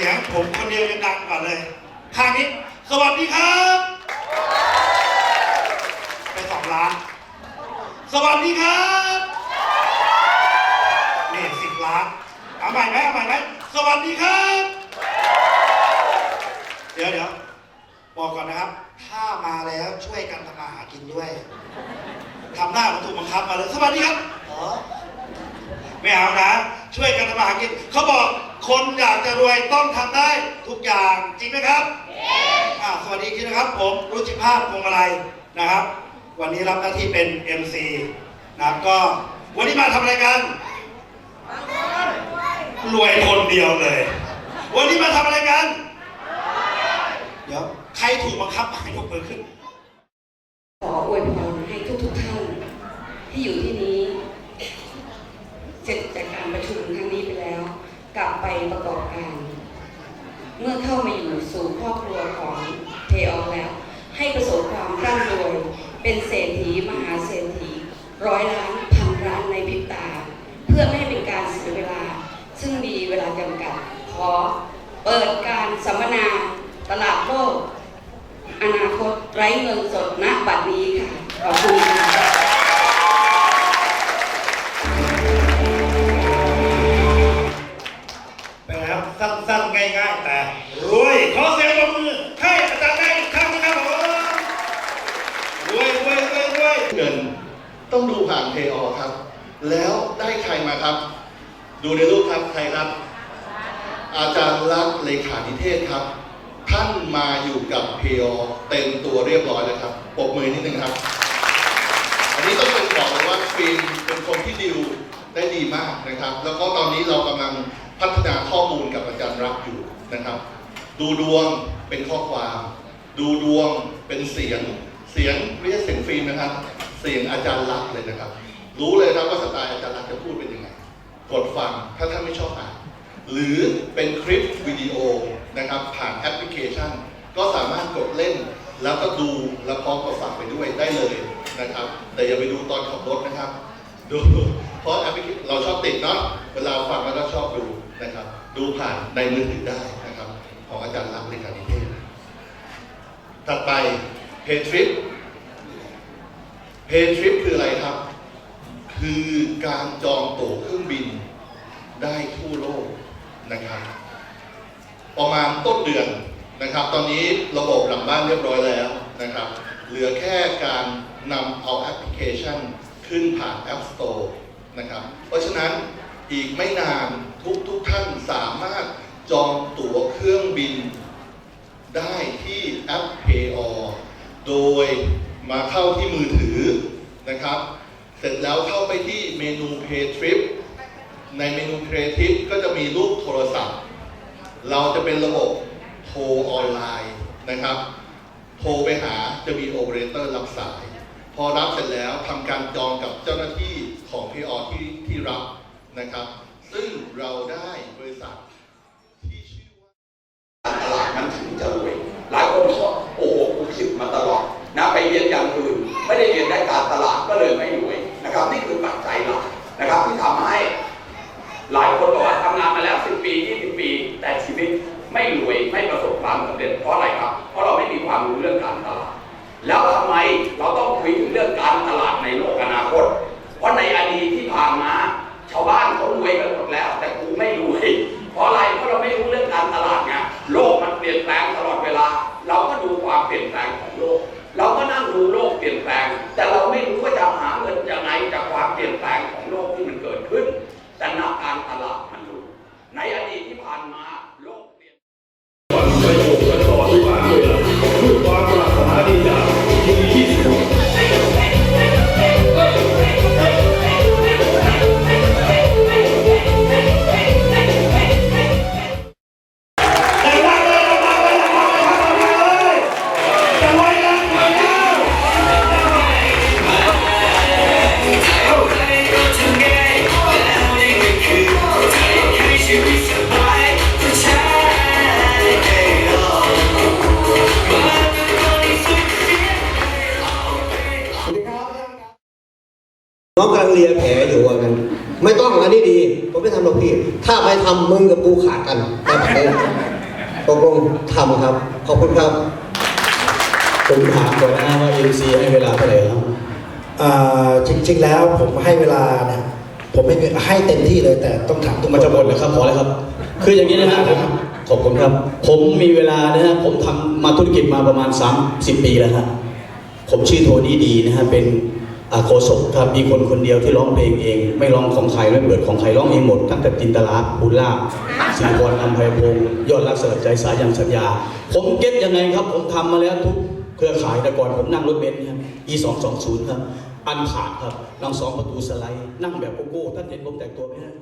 สียงผมคนเดียวยังดังกว่าเลยข้างนี้ สวัสดีครับ ไปสองล้าน สวัสดีครับ นี่สิบล้าน เอาใหม่ไหมเอาใหม่ไหมสวัสดีครับ เดี๋ยวเดี๋ยวบอกก่อนนะครับ ถ้ามาแล้วช่วยกันทำมาหากินด้วยทำหน้าเหมันถูกบังคับมาเลย สวัสดีครับ อ๋อ ไม่เอานะ ช่วยกันทำมาหากิน เขาบอก คนอยากจะรวยต้องทำได้ทุกอย่างจริงไหมครับอ่าสวัสดีอีกทีนะครับผมรุจิภาพพวงมาลัยนะครับ วันนี้รับหน้าที่เป็น MC นะครับก็วันนี้มาทำอะไรกัน รวยคนเดียวเลย วันนี้มาทำอะไรกัน เดี๋ยวใครถูกบังคับให้ยกมือขึ้น ขออวยพรให้ทุกๆท่านที่อยู่ที่นี้เสร็จจากการประชุมครั้งนี้ไปแล้ว ก ลับไปประกอบการ เมื่อเข้ามาอยู่สู่ครอบครัวของเทออแล้ว ให้ประสบความร่ำรวยเป็นเศรษฐีมหาเศรษฐี ร้อยล้านพันล้านในพริบตา เพื่อไม่ให้เป็นการเสียเวลา ซึ่งมีเวลาจำกัด ขอเปิดการสัมมนาตลาดโลกอนาคตไร้เงินสดณบัดนี้ ดูผ่านเพย์อครับ แล้วได้ใครมาครับ ดูในรูปครับใครครับ อาจารย์รักเลขานิเทศครับ ท่านมาอยู่กับเพอเต็มตัวเรียบร้อยแล้วครับปรบมือนิดนึงครับ อันนี้ต้องเป็นบอกเลยว่าฟิล์มเป็นคนที่ดิวได้ดีมากนะครับ แล้วก็ตอนนี้เรากำลังพัฒนาข้อมูลกับอาจารย์รักอยู่นะครับ ดูดวงเป็นข้อความ ดูดวงเป็นเสียงเสียงไม่ใช่เสียงฟิล์มนะครับ เสียงอาจารย์รักเลยนะครับ รู้เลยครับว่าสไตล์อาจารย์รักจะพูดเป็นยังไง กดฟังถ้าท่านไม่ชอบอ่านหรือเป็นคลิปวิดีโอนะครับผ่านแอปพลิเคชัน ก็สามารถกดเล่น แล้วก็ดูแล้วพร้อมกับฟังไปด้วยได้เลยนะครับ แต่อย่าไปดูตอนขับรถนะครับดูเพราะแอปพลิเคชันเราชอบติดเนาะเวลาฟังแล้วก็ชอบดูนะครับ ดูผ่านในมือถือได้นะครับ ของอาจารย์รักษณ์เลขานิเทศถัดไปเพจทริป เพจทริปคืออะไรครับ คือการจองตั๋วเครื่องบินได้ทั่วโลกนะครับ ประมาณต้นเดือนนะครับ ตอนนี้ระบบหลังบ้านเรียบร้อยแล้วนะครับ เหลือแค่การนำเอาแอปพลิเคชันขึ้นผ่าน App Store นะครับ เพราะฉะนั้นอีกไม่นานทุกทุกท่านสามารถจองตั๋วเครื่องบินได้ที่แอป p a y o โดย มาเข้าที่มือถือนะครับ เสร็จแล้วเข้าไปที่เมนู Pay Trip ในเมนู Pay Trip ก็จะมีรูปโทรศัพท์ เราจะเป็นระบบโทรออนไลน์นะครับ โทรไปหาจะมีโอเปอเรเตอร์รับสาย พอรับเสร็จแล้วทำการจองกับเจ้าหน้าที่ของ Payor ที่ที่รับนะครับ ซึ่งเราได้บริษัทที่ชื่อว่าตลาดมัน ลังเลียแผลอยู่ว่างั้นไม่ต้องอันนี้ดี ผมไม่ทำหรอกพี่ ถ้าไม่ทำมึงกับกูขาดกันแต่ประเด็นตกลงทำครับ ขอบคุณครับผมถามก่อนนะว่า MC ให้เวลาเท่าไหร่ครับอ่าจริงๆแล้วผมให้เวลานะ ผมไม่ให้เต็มที่เลยแต่ต้องถามทุกคมันจะหมดแล้วครับพอแล้วครับ คืออย่างนี้นะฮะผมขอบคุณครับ ผมมีเวลานะฮะผมทำมาธุรกิจมาประมาณ 30 ปีแล้วฮะผมชื่อโทนี่ดีนะฮะเป็นอา โคศกครับมีคนคนเดียวที่ร้องเพลงเอง ไม่ร้องของใครไม่เปิดของใครร้องเองหมดตั้งแต่จินตลาบุญลาสิริพรอัมภัยพงศ์ยอดรักเสด็จใจสายันสัญญา ผมเก็ตยังไงครับ ผมทำมาแล้วทุกเครือข่ายแต่ก่อนผมนั่งรถเบนซ์ครับ e 2 2 0ครับอันผ่านครับนั่งสองประตูสไลด์นั่งแบบโกโก้ท่านเห็นผมแต่งตัวไหมฮะ